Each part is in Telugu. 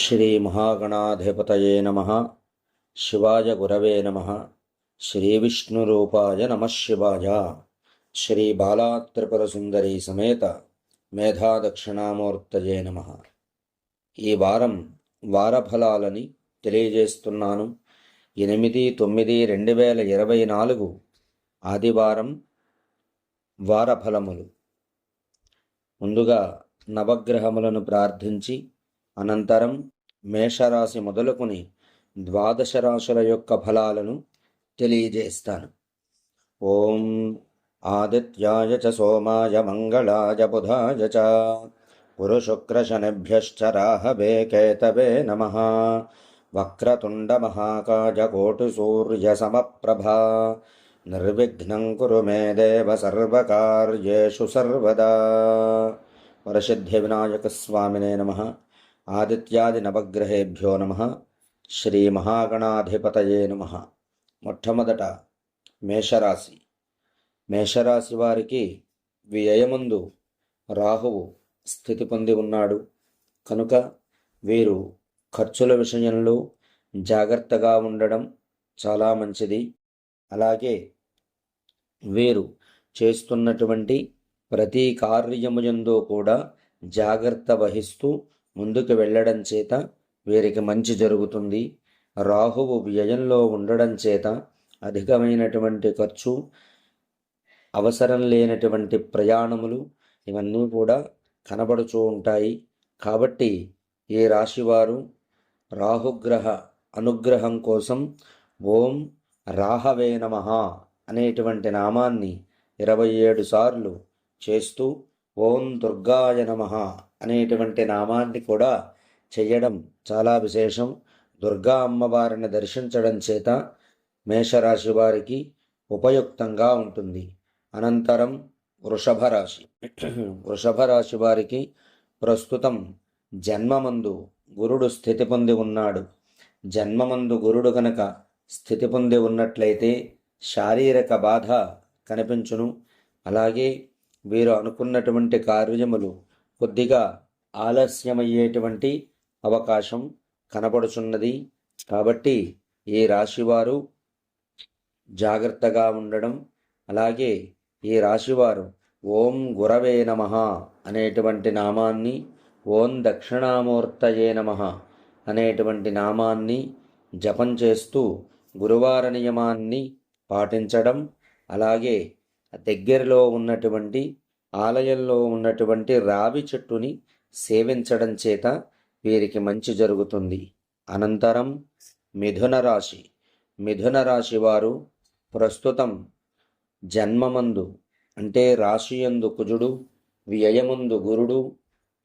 శ్రీమహాగణాధిపతయే నమ. శివాయ గురవే నమ. శ్రీవిష్ణురూపాయ నమ శివాయ. శ్రీ బాలాత్రిపురసుందరీ సమేత మేధాదక్షిణామూర్తయే నమ. ఈ వారం వారఫలాలని తెలియజేస్తున్నాను. ఎనిమిది తొమ్మిది రెండు వేల ఇరవై నాలుగు ఆదివారం వారఫలములు. ముందుగా నవగ్రహములను ప్రార్థించి అనంతరం మేషరాశి మొదలుకొని ద్వాదశ రాశుల యొక్క ఫలాలను తెలియజేస్తాను. ఓం ఆదిత్యాయ చ సోమాయ మంగళాయ బుధాయ చ గురుశుక్రశనిభ్యశ్చ రాహవే కేతవే నమ. వక్రతుండమహాకాయ కోటిసూర్యసమప్రభా నిర్విఘ్నం కురు మే దేవ సర్వకార్యేషు సర్వదా. వరసిద్ధి వినాయక స్వామినే నమ. ఆదిత్యాది నవగ్రహేభ్యో నమ. శ్రీ మహాగణాధిపతయే నమ. మొట్టమొదట మేషరాశి. మేషరాశి వారికి వ్యయముందు రాహువు స్థితి పొంది ఉన్నాడు. కనుక వీరు ఖర్చుల విషయంలో జాగ్రత్తగా ఉండడం చాలా మంచిది. అలాగే వీరు చేస్తున్నటువంటి ప్రతి కార్యముయందు కూడా జాగ్రత్త వహిస్తూ ముందుకు వెళ్ళడం చేత వీరికి మంచి జరుగుతుంది. రాహువు వ్యయంలో ఉండడం చేత అధికమైనటువంటి ఖర్చు అవసరం లేనటువంటి ప్రయాణములు ఇవన్నీ కూడా కనబడుతూ ఉంటాయి. కాబట్టి ఈ రాశివారు రాహుగ్రహ అనుగ్రహం కోసం ఓం రాహవే నమ అనేటువంటి నామాన్ని ఇరవై ఏడు సార్లు చేస్తూ ఓం దుర్గాయ నమ అనేటువంటి నామాన్ని కూడా చేయడం చాలా విశేషం. దుర్గా అమ్మవారిని దర్శించడం చేత మేషరాశి వారికి ఉపయుక్తంగా ఉంటుంది. అనంతరం వృషభ రాశి. వృషభ రాశి వారికి ప్రస్తుతం జన్మమందు గురుడు స్థితి పొంది ఉన్నాడు. జన్మమందు గురుడు కనుక స్థితి పొంది ఉన్నట్లయితే శారీరక బాధ కనిపించును. అలాగే వీరు అనుకున్నటువంటి కార్యములు కొద్దిగా ఆలస్యమయ్యేటువంటి అవకాశం కనపడుచున్నది కాబట్టి ఈ రాశివారు జాగ్రత్తగా ఉండడం అలాగే ఈ రాశివారు ఓం గురవే నమ అనేటువంటి నామాన్ని ఓం దక్షిణామూర్తయే నమ అనేటువంటి నామాన్ని జపం చేస్తూ గురువార నియమాన్ని పాటించడం అలాగే దగ్గరలో ఉన్నటువంటి ఆలయంలో ఉన్నటువంటి రావి చెట్టుని సేవించడం చేత వీరికి మంచి జరుగుతుంది. అనంతరం మిథున రాశి. మిథున రాశి వారు ప్రస్తుతం జన్మమందు అంటే రాశియందు కుజుడు వ్యయమందు గురుడు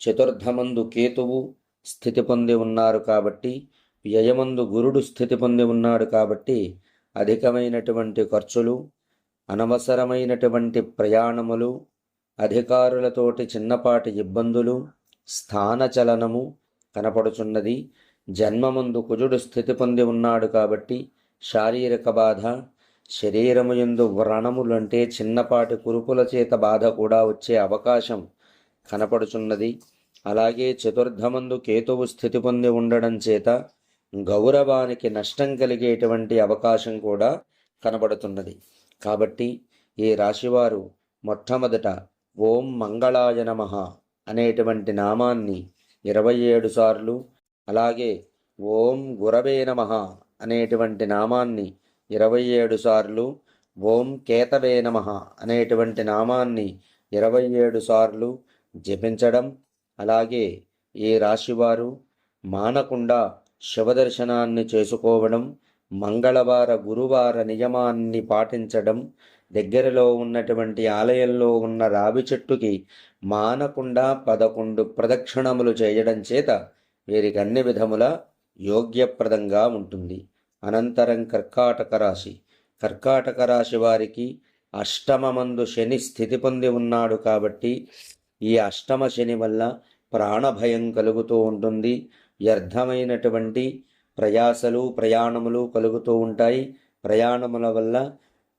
చతుర్థమందు కేతువు స్థితి పొంది ఉన్నారు కాబట్టి వ్యయమందు గురుడు స్థితి పొంది ఉన్నాడు కాబట్టి అధికమైనటువంటి ఖర్చులు అనవసరమైనటువంటి ప్రయాణములు అధికారులతోటి చిన్నపాటి ఇబ్బందులు స్థానచలనము కనపడుచున్నది. జన్మముందు కుజుడు స్థితి పొంది ఉన్నాడు కాబట్టి శారీరక బాధ శరీరము ఎందు వ్రణములు అంటే చిన్నపాటి కురుపుల చేత బాధ కూడా వచ్చే అవకాశం కనపడుచున్నది. అలాగే చతుర్థమందు కేతువు స్థితి పొంది ఉండడం చేత గౌరవానికి నష్టం కలిగేటువంటి అవకాశం కూడా కనబడుతున్నది కాబట్టి ఈ రాశివారు మొట్టమొదట ఓం మంగళాయ నమ అనేటువంటి నామాన్ని ఇరవై ఏడు సార్లు అలాగే ఓం గురవే నమ అనేటువంటి నామాన్ని ఇరవై ఏడు సార్లు ఓం కేతవే నమ అనేటువంటి నామాన్ని ఇరవై ఏడు సార్లు జపించడం అలాగే ఈ రాశివారు మానకుండా శివదర్శనాన్ని చేసుకోవడం మంగళవార గురువార నియమాన్ని పాటించడం దగ్గరలో ఉన్నటువంటి ఆలయంలో ఉన్న రావి చెట్టుకి మానకుండా పదకొండు ప్రదక్షిణములు చేయడం చేత వీరికి అన్ని విధముల యోగ్యప్రదంగా ఉంటుంది. అనంతరం కర్కాటక రాశి. కర్కాటక రాశి వారికి అష్టమమందు శని స్థితి పొంది ఉన్నాడు కాబట్టి ఈ అష్టమ శని వల్ల ప్రాణభయం కలుగుతూ ఉంటుంది. వ్యర్థమైనటువంటి ప్రయాసలు ప్రయాణములు కలుగుతూ ఉంటాయి. ప్రయాణముల వల్ల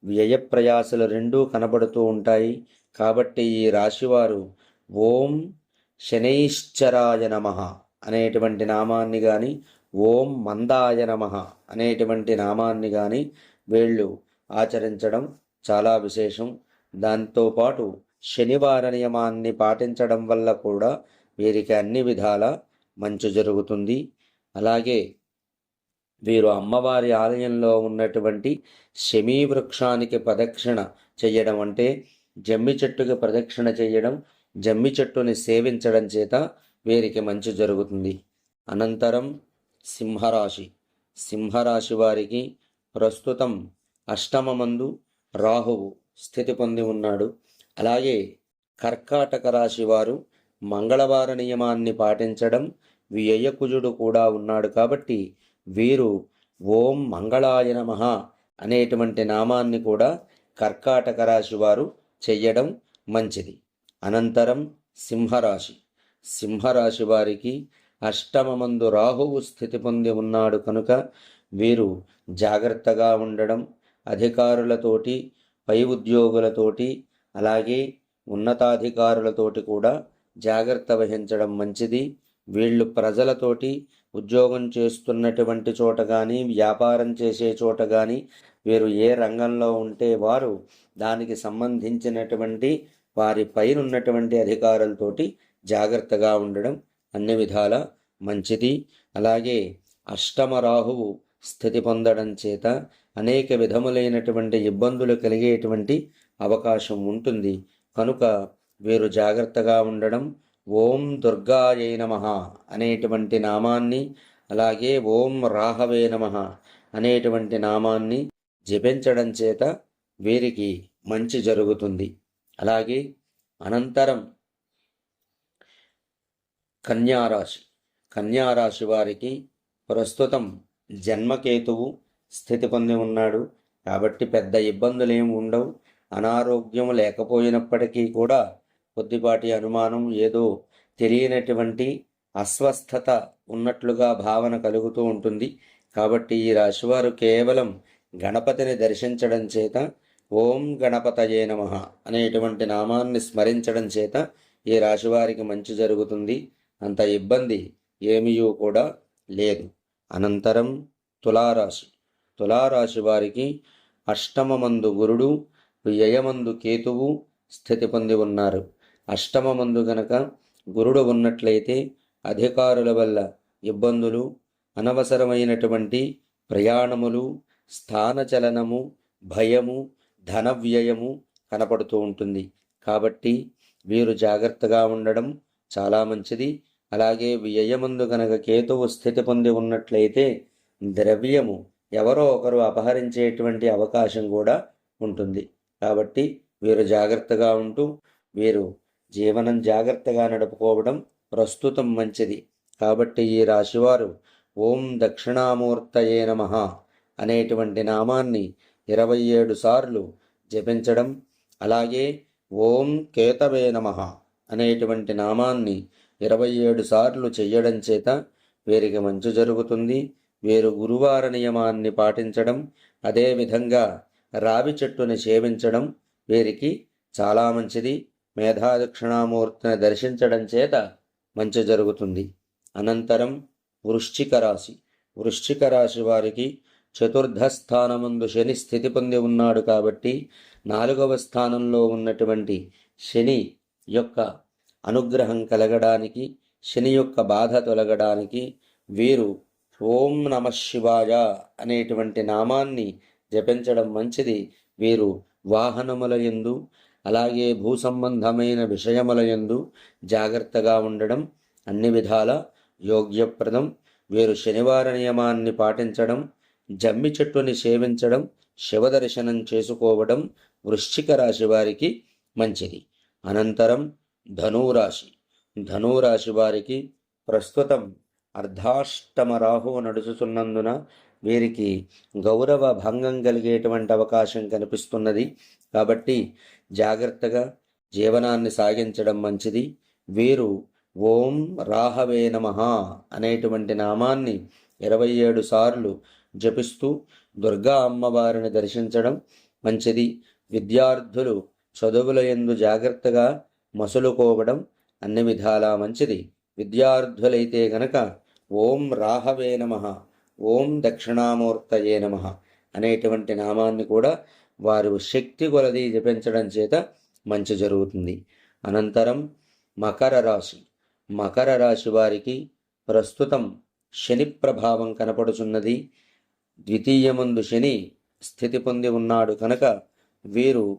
వ్యయ ప్రయాసలు రెండూ కనబడుతూ ఉంటాయి. కాబట్టి ఈ రాశివారు ఓం శనైశ్చరాయ నమ అనేటువంటి నామాన్ని కానీ ఓం మందాయ నమ అనేటువంటి నామాన్ని కానీ వీళ్ళు ఆచరించడం చాలా విశేషం. దాంతోపాటు శనివార నియమాన్ని పాటించడం వల్ల కూడా వీరికి అన్ని విధాల మంచి జరుగుతుంది. అలాగే వీరు అమ్మవారి ఆలయంలో ఉన్నటువంటి శమీ వృక్షానికి ప్రదక్షిణ చేయడం అంటే జమ్మి చెట్టుకి ప్రదక్షిణ చేయడం జమ్మి చెట్టుని సేవించడం చేత వీరికి మంచి జరుగుతుంది. అనంతరం సింహరాశి. సింహరాశి వారికి ప్రస్తుతం అష్టమమందు రాహువు స్థితి పొంది ఉన్నాడు. అలాగే కర్కాటక రాశి వారు మంగళవార నియమాన్ని పాటించడం వ్యయకుజుడు కూడా ఉన్నాడు కాబట్టి వీరు ఓం మంగళాయ నమః అనేటువంటి నామాన్ని కూడా కర్కాటక రాశి వారు చెయ్యడం మంచిది. అనంతరం సింహరాశి. సింహరాశి వారికి అష్టమమందు రాహువు స్థితి పొంది ఉన్నాడు కనుక వీరు జాగ్రత్తగా ఉండడం అధికారులతోటి పై ఉద్యోగులతోటి అలాగే ఉన్నతాధికారులతోటి కూడా జాగ్రత్త వహించడం మంచిది. వీళ్ళు ప్రజలతోటి ఉద్యోగం చేస్తున్నటువంటి చోట కానీ వ్యాపారం చేసే చోట కానీ వీరు ఏ రంగంలో ఉంటే వారు దానికి సంబంధించినటువంటి వారి పైన ఉన్నటువంటి అధికారులతోటి జాగ్రత్తగా ఉండడం అన్ని విధాల మంచిది. అలాగే అష్టమ రాహువు స్థితి పొందడం చేత అనేక విధములైనటువంటి ఇబ్బందులు కలిగేటువంటి అవకాశం ఉంటుంది. కనుక వీరు జాగ్రత్తగా ఉండడం ఓం దుర్గాయే నమ అనేటువంటి నామాన్ని అలాగే ఓం రాహవే నమ అనేటువంటి నామాన్ని జపించడం చేత వీరికి మంచి జరుగుతుంది. అలాగే అనంతరం కన్యారాశి కన్యారాశి వారికి ప్రస్తుతం జన్మకేతువు స్థితి పొంది ఉన్నాడు. కాబట్టి పెద్ద ఇబ్బందులు ఏమి ఉండవు. అనారోగ్యం లేకపోయినప్పటికీ కూడా కొద్దిపాటి అనుమానం ఏదో తెలియనటువంటి అస్వస్థత ఉన్నట్లుగా భావన కలుగుతూ ఉంటుంది. కాబట్టి ఈ రాశివారు కేవలం గణపతిని దర్శించడం చేత ఓం గణపతయే నమ అనేటువంటి నామాన్ని స్మరించడం చేత ఈ రాశివారికి మంచి జరుగుతుంది. అంత ఇబ్బంది ఏమీయూ కూడా లేదు. అనంతరం తులారాశి. తులారాశి వారికి అష్టమమందు గురుడు వ్యయమందు కేతువు స్థితి పొంది ఉన్నారు. అష్టమమందు గనక గురుడు ఉన్నట్లయితే అధికారుల వల్ల ఇబ్బందులు అనవసరమైనటువంటి ప్రయాణములు స్థానచలనము భయము ధన వ్యయము కనపడుతూ ఉంటుంది. కాబట్టి వీరు జాగ్రత్తగా ఉండడం చాలా మంచిది. అలాగే వ్యయమందు గనక కేతువు స్థితి పొంది ఉన్నట్లయితే ద్రవ్యము ఎవరో ఒకరు అపహరించేటువంటి అవకాశం కూడా ఉంటుంది. కాబట్టి వీరు జాగ్రత్తగా ఉంటూ వీరు జీవనం జాగ్రత్తగా నడుపుకోవడం ప్రస్తుతం మంచిది. కాబట్టి ఈ రాశివారు ఓం దక్షిణామూర్తయే నమ అనేటువంటి నామాన్ని ఇరవై ఏడు సార్లు జపించడం అలాగే ఓం కేతవే నమ అనేటువంటి నామాన్ని ఇరవై ఏడు సార్లు చెయ్యడం చేత వీరికి మంచి జరుగుతుంది. వీరు గురువార నియమాన్ని పాటించడం అదేవిధంగా రావి చెట్టుని సేవించడం వీరికి చాలా మంచిది. మేధాదక్షిణామూర్తిని దర్శించడం చేత మంచి జరుగుతుంది. అనంతరం వృశ్చిక రాశి. వృశ్చిక రాశి వారికి చతుర్థ స్థానమందు శని స్థితి పొంది ఉన్నాడు కాబట్టి నాలుగవ స్థానంలో ఉన్నటువంటి శని యొక్క అనుగ్రహం కలగడానికి శని యొక్క బాధ తొలగడానికి వీరు ఓం నమ శివాయ అనేటువంటి నామాన్ని జపించడం మంచిది. వీరు వాహనముల యందు అలాగే భూ సంబంధమైన విషయముల యందు జాగ్రత్తగా ఉండడం అన్ని విధాల యోగ్యప్రదం. వీరు శనివార నియమాన్ని పాటించడం జమ్మి చెట్టుని సేవించడం శివదర్శనం చేసుకోవడం వృశ్చిక రాశి వారికి మంచిది. అనంతరం ధనురాశి. ధనురాశి వారికి ప్రస్తుతం అర్ధాష్టమ రాహువు నడుచుతున్నందున వీరికి గౌరవ భంగం కలిగేటువంటి అవకాశం కనిపిస్తున్నది. కాబట్టి జాగ్రత్తగా జీవనాన్ని సాగించడం మంచిది. వీరు ఓం రాహవే నమ అనేటువంటి నామాన్ని ఇరవై ఏడు సార్లు జపిస్తూ దుర్గా అమ్మవారిని దర్శించడం మంచిది. విద్యార్థులు చదువుల ఎందు జాగ్రత్తగా మసులుకోవడం అన్ని విధాలా మంచిది. విద్యార్థులైతే గనక ఓం రాహవే నమ ఓం దక్షిణామూర్తయే నమ అనేటువంటి నామాన్ని కూడా వారు శక్తి కొలది జపించడం చేత మంచి జరుగుతుంది. అనంతరం మకర రాశి. మకర రాశి వారికి ప్రస్తుతం శని ప్రభావం కనపడుచున్నది. ద్వితీయమందు శని స్థితి పొంది ఉన్నాడు కనుక వీరు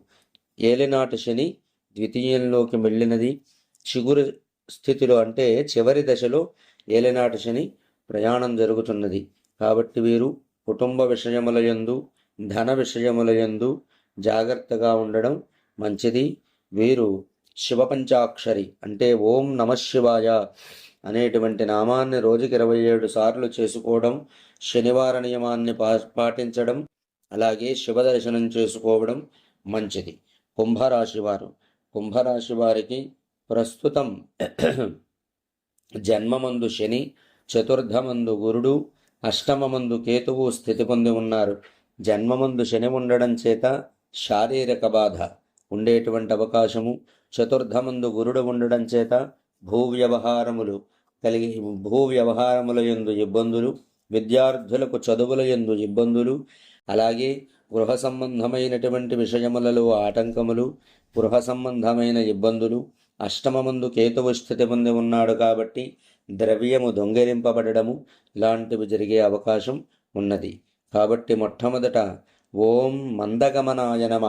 ఏలినాటి శని ద్వితీయంలోకి వెళ్ళినది. చిగురు స్థితిలో అంటే చివరి దశలో ఏలినాటి శని ప్రయాణం జరుగుతున్నది. కాబట్టి వీరు కుటుంబ విషయముల యందు ధన విషయములయందు జాగ్రత్తగా ఉండడం మంచిది. వీరు శివపంచాక్షరి అంటే ఓం నమ శివాయ అనేటువంటి నామాన్ని రోజుకి ఇరవై ఏడు సార్లు చేసుకోవడం శనివార నియమాన్ని పా పాటించడం అలాగే శివ దర్శనం చేసుకోవడం మంచిది. కుంభరాశి వారు. కుంభరాశి వారికి ప్రస్తుతం జన్మమందు శని చతుర్థమందు గురుడు అష్టమమందు కేతువు స్థితి పొంది ఉన్నారు. జన్మమందు శని ఉండడం చేత శారీరక బాధ ఉండేటువంటి అవకాశము. చతుర్థమందు గురుడు ఉండడం చేత భూ వ్యవహారములు కలిగి భూ వ్యవహారముల ఎందు ఇబ్బందులు విద్యార్థులకు చదువుల ఎందు ఇబ్బందులు అలాగే గృహ సంబంధమైనటువంటి విషయములలో ఆటంకములు గృహ సంబంధమైన ఇబ్బందులు. అష్టమమందు కేతువు స్థితి పొంది ఉన్నాడు కాబట్టి ద్రవ్యము దొంగిలింపబడము ఇలాంటివి జరిగే అవకాశం ఉన్నది. కాబట్టి మొట్టమొదట ఓం మందగమనాయ నమ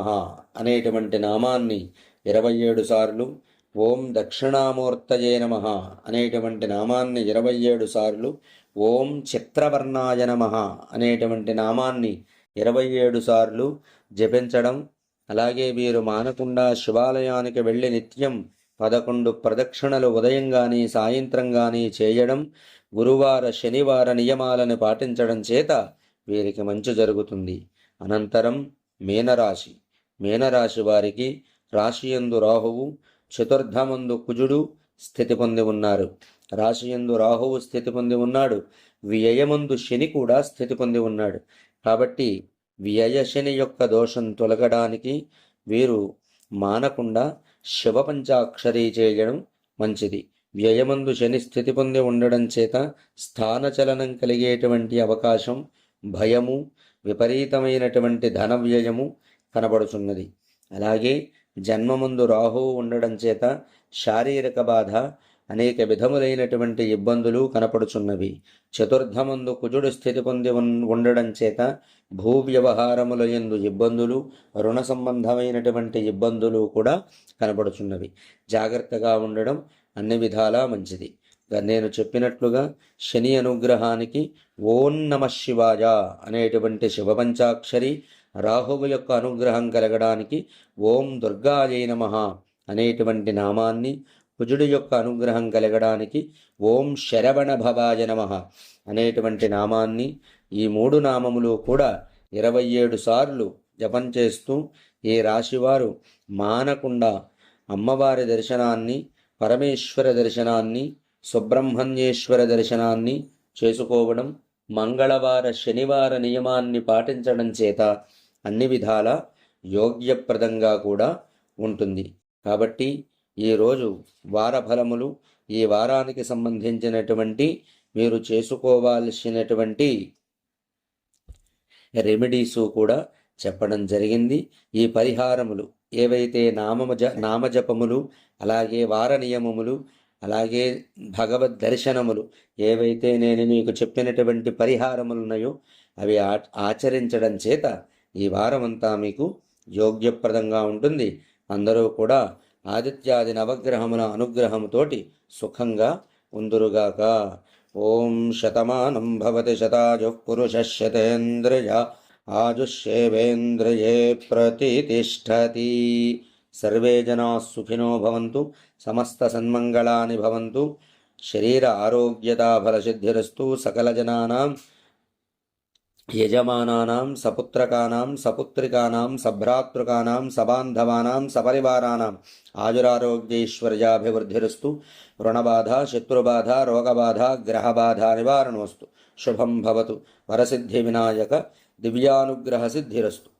అనేటువంటి నామాన్ని ఇరవై ఏడు సార్లు ఓం దక్షిణామూర్తయే నమ అనేటువంటి నామాన్ని ఇరవై ఏడు సార్లు ఓం చిత్రవర్ణాయ నమ అనేటువంటి నామాన్ని ఇరవై ఏడు సార్లు జపించడం. అలాగే వీరు మానకుండా శివాలయానికి వెళ్ళి నిత్యం పదకొండు ప్రదక్షిణలు ఉదయం కానీ సాయంత్రం కానీ చేయడం గురువార శనివార నియమాలను పాటించడం చేత వీరికి మంచి జరుగుతుంది. అనంతరం మీనరాశి. మీనరాశి వారికి రాశియందు రాహువు చతుర్థమందు కుజుడు స్థితి పొంది ఉన్నారు. రాశియందు రాహువు స్థితి పొంది ఉన్నాడు. వ్యయమందు శని కూడా స్థితి పొంది ఉన్నాడు. కాబట్టి వ్యయ శని యొక్క దోషం తొలగడానికి వీరు మానకుండా శివ పంచాక్షరి చేయడం మంచిది. వ్యయమందు శని స్థితి పొంది ఉండడం చేత స్థానచలనం కలిగేటువంటి అవకాశం భయము విపరీతమైనటువంటి ధన వ్యయము కనబడుచున్నది. అలాగే జన్మముందు రాహువు ఉండడం చేత శారీరక బాధ అనేక విధములైనటువంటి ఇబ్బందులు కనపడుచున్నవి. చతుర్థమందు కుజుడు స్థితి పొంది ఉండడం చేత భూ వ్యవహారముల ఎందు ఇబ్బందులు రుణ సంబంధమైనటువంటి ఇబ్బందులు కూడా కనపడుచున్నవి. జాగ్రత్తగా ఉండడం అన్ని విధాలా మంచిది. నేను చెప్పినట్లుగా శని అనుగ్రహానికి ఓం నమ శివాయ అనేటువంటి శివపంచాక్షరి రాహువు యొక్క అనుగ్రహం కలగడానికి ఓం దుర్గాయ నమ అనేటువంటి నామాన్ని కుజుడు యొక్క అనుగ్రహం కలగడానికి ఓం శరవణ భవాయ నమ అనేటువంటి నామాన్ని ఈ మూడు నామములు కూడా ఇరవై ఏడు సార్లు జపం చేస్తూ ఈ రాశివారు మానకుండా అమ్మవారి దర్శనాన్ని పరమేశ్వర దర్శనాన్ని సుబ్రహ్మణ్యేశ్వర దర్శనాన్ని చేసుకోవడం మంగళవార శనివార నియమాన్ని పాటించడం చేత అన్ని విధాల యోగ్యప్రదంగా కూడా ఉంటుంది. కాబట్టి ఈరోజు వార ఫలములు ఈ వారానికి సంబంధించినటువంటి మీరు చేసుకోవాల్సినటువంటి రెమెడీసు కూడా చెప్పడం జరిగింది. ఈ పరిహారములు ఏవైతే నామజ నామజపములు అలాగే వార నియమములు అలాగే భగవద్ దర్శనములు ఏవైతే నేను మీకు చెప్పినటువంటి పరిహారములు ఉన్నాయో అవి ఆచరించడం చేత ఈ వారమంతా మీకు యోగ్యప్రదంగా ఉంటుంది. అందరూ కూడా ఆదిత్యాది నవగ్రహముల అనుగ్రహముతోటి సుఖంగా ఉందురుగాక. ఓం శతమానం భవతి శతాజు పురుష శతేంద్రయ ఆజుష్యేవేంద్రియే ప్రతిష్టతి సర్వే జనా సుఖినో భవంతు. సమస్త సన్మంగళాని భవంతు. శరీర ఆరోగ్యతాఫలసిద్ధిరస్తు ఫలసిద్ధిరస్తు. యజమానానాం సపుత్రకానాం సపుత్రికానాం సభ్రాతృకానాం సబాంధవానాం సపరివారానాం. ఆజురారోగ్యైశ్వర్యాభివృద్ధిరస్తు రుణబాధ శత్రుబాధ రోగబాధ గ్రహబాధ నివారణోస్తు శుభం భవతు. వరసిద్ధి వినాయక దివ్యానుగ్రహ సిద్ధిరస్తు.